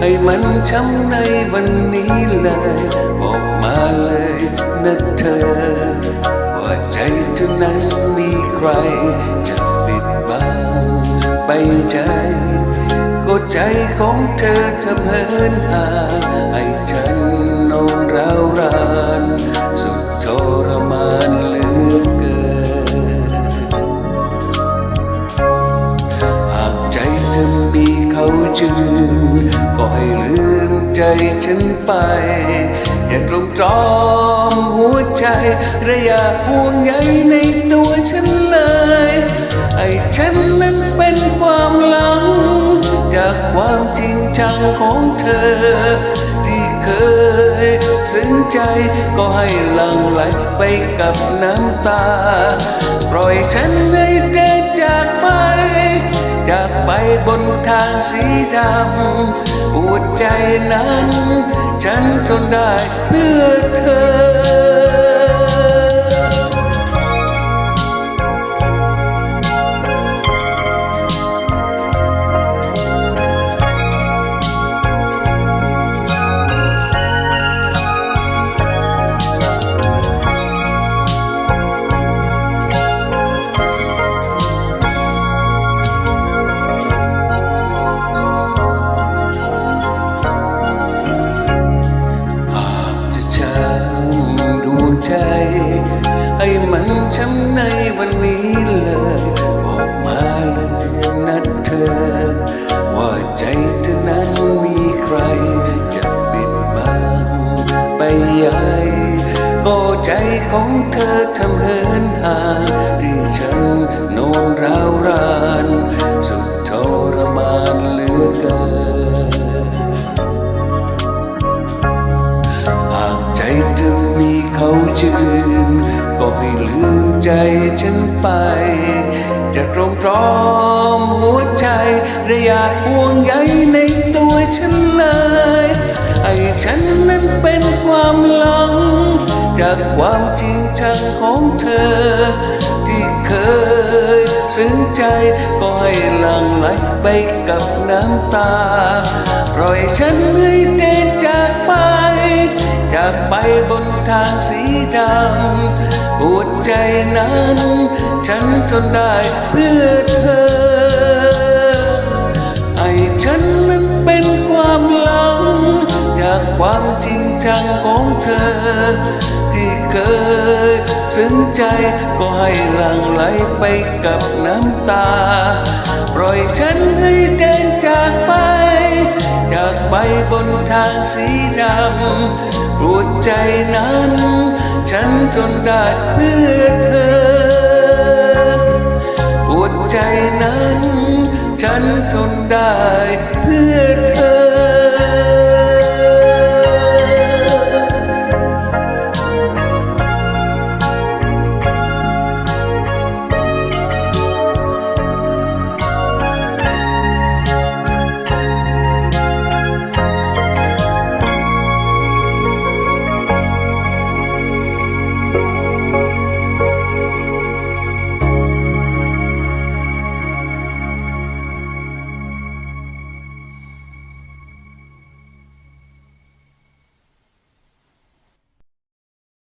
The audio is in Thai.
ให้มันช้ำในวันนี้เลย บอกมาเลยนะเธอ ว่าใจเธอนั้นมีใคร จะติดบังไปใจ ก็ใจของเธอจะเพินหาให้ฉันนอนร้าวรา จืนก็ให้ลืมใจฉันไป อย่าตรงตรอมหัวใจและย่าห่วงใยในตัวฉันเลยให้ฉันนั้นเป็นความหลัง จากความจริงจังของเธอ ที่เคยซึ้งใจก็ให้ลังไหลไปกับน้ำตา ปล่อยฉันให้เดิน จากไปบนทางสีดำอวดใจนั้น ฉันทนได้เพื่อเธอ มันช้ำในวันนี้เลยบอกมาเลยนะเธอ ว่าใจเธอนั้นมีใคร จะปิดบังไปใหญ่ก็ใจของเธอทำเหินห่างที่ฉันนอนร้าวรานสุดทรมานเหลือเกินหากใจเธอมีเขาจืนก็ให้ลืม ใจฉันไป จะตรงตรอมหัวใจและยากห่วงใยในตัวฉันเลยให้ฉันนั้นเป็นความหลัง จากความจริงจังของเธอ ที่เคยซึ้งใจก็ให้หลั่งไหลไปกับน้ำตาปล่อยฉันให้เดินจากไป จากไปบนทางสีดำปวดใจนั้น ฉันทนได้เพื่อเธอให้ฉันนั้นเป็นความหลัง จากความจริงจังของเธอ ที่เคยซึ้งใจก็ให้หลั่งไหลไปกับน้ำตา ปล่อยฉันให้เดินจากไป จากไปบนทางสีดำ วดใจนั้น ฉันจนได้เพื่อเธอปวดใจ